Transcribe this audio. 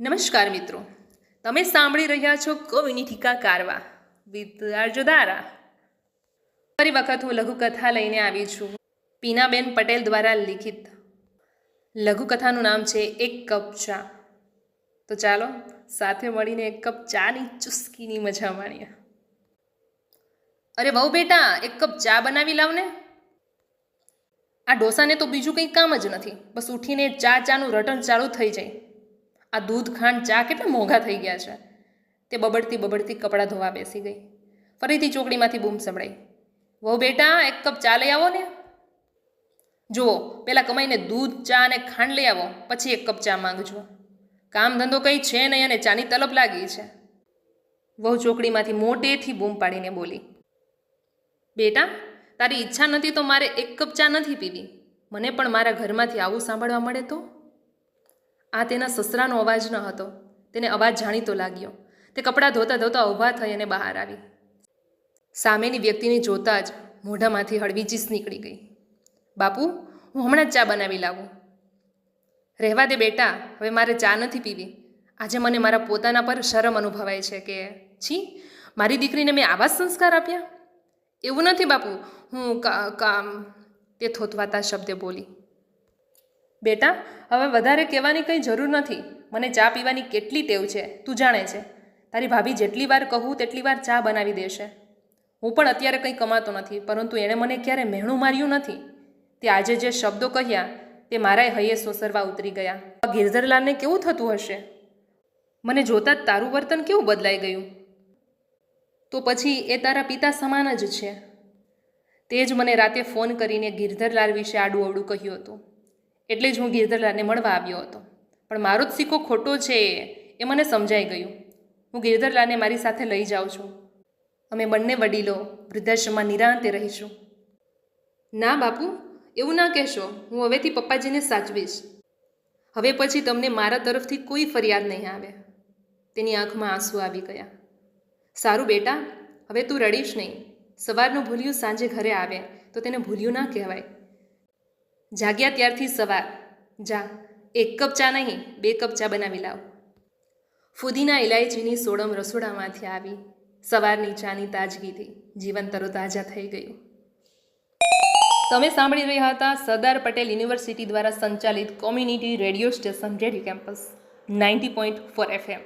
નમસ્કાર મિત્રો. તમે સાંભળી રહ્યા છો કોમ્યુનિટીકા કારવા વિથ અર્જુદારા દારા. ફરી વખત હું લઘુકથા લઈને આવી છું. પીનાબેન પટેલ દ્વારા લિખિત. લઘુકથાનું નામ છે એક કપ ચા. તો ચાલો સાથે મળીને એક કપ ચાની ચુસ્કીની મજા માણીએ. અરે બહુ બેટા, એક કપ ચા બનાવી લાવને. આ ડોસાને તો બીજું કંઈ કામ જ નથી. બસ ઉઠીને ચા ચાનું રટણ ચાલુ થઈ જાય. આ દૂધ, ખાંડ, ચા કેટલા મોંઘા થઈ ગયા છે? તે બબડતી બબડતી કપડાં ધોવા બેસી ગઈ. ફરીથી ચોકડીમાંથી બૂમ સંભળાઈ. વહુ બેટા, એક કપ ચા લઈ આવો ને. જુઓ પહેલાં કમાઈને દૂધ, ચા અને ખાંડ લઈ આવો, પછી એક કપ ચા માંગજો. કામ ધંધો કંઈ છે નહીં અને ચાની તલબ લાગી છે. વહુ ચોકડીમાંથી મોટેથી બૂમ પાડીને બોલી, બેટા, તારી ઈચ્છા નથી તો મારે એક કપ ચા નથી પીવી. મને પણ મારા ઘરમાંથી આવું સાંભળવા મળે તો? આ તેના સસરાનો અવાજ ન હતો. તેને અવાજ જાણીતો લાગ્યો. તે કપડાં ધોતા ધોતા ઊભા થઈ અને બહાર આવી. સામેની વ્યક્તિને જોતાં જ મોઢામાંથી હળવી ચીસ નીકળી ગઈ. બાપુ, હું હમણાં જ ચા બનાવી લાવું. રહેવા દે બેટા, હવે મારે ચા નથી પીવી. આજે મને મારા પોતાના પર શરમ અનુભવાય છે કે છી, મારી દીકરીને મેં આવા સંસ્કાર આપ્યા? એવું નથી બાપુ, હું કામ, તે થોતવાતા શબ્દે બોલી. બેટા, હવે વધારે કહેવાની કંઈ જરૂર નથી. મને ચા પીવાની કેટલી ટેવ છે, તું જાણે છે. તારી ભાભી જેટલી વાર કહું તેટલી વાર ચા બનાવી દેશે. હું પણ અત્યારે કંઈ કમાતો નથી, પરંતુ એણે મને ક્યારે મહેણું માર્યું નથી. તે આજે જે શબ્દો કહ્યા, તે મારાય હૈયે સોસરવા ઉતરી ગયા. ગિરધરલાલને કેવું થતું હશે? મને જોતાં જ તારું વર્તન કેવું બદલાઈ ગયું? તો પછી એ તારા પિતા સમાન જ છે. તે જ મને રાતે ફોન કરીને ગિરધરલાલ વિશે આડું અવડું કહ્યું હતું. એટલે જ હું ગિરધરલાલને મળવા આવ્યો હતો. પણ મારો જ સિક્કો ખોટો છે એ મને સમજાઈ ગયું. હું ગિરધરલાલને મારી સાથે લઈ જાઉં છું. અમે બંને વડીલો વૃદ્ધાશ્રમમાં નિરાંતે રહીશું. ના બાપુ, એવું ના કહેશો. હું હવેથી પપ્પાજીને સાચવીશ. હવે પછી તમને મારા તરફથી કોઈ ફરિયાદ નહીં આવે. તેની આંખમાં આંસુ આવી ગયા. સારું બેટા, હવે તું રડીશ નહીં. સવારનું ભૂલ્યું સાંજે ઘરે આવે, તો તેને ભૂલ્યું ના કહેવાય. જાગ્યા ત્યારથી સવાર. જા, એક કપ ચા નહીં, બે કપ ચા બનાવી લાવ. ફુદીના ઇલાયચીની સોડમ રસોડામાંથી આવી, સવારની ચાની તાજગીથી જીવન તરોતાજા થઈ ગયું. તમે સાંભળી રહ્યા હતા સરદાર પટેલ યુનિવર્સિટી દ્વારા સંચાલિત community radio station radio campus, ninety point four FM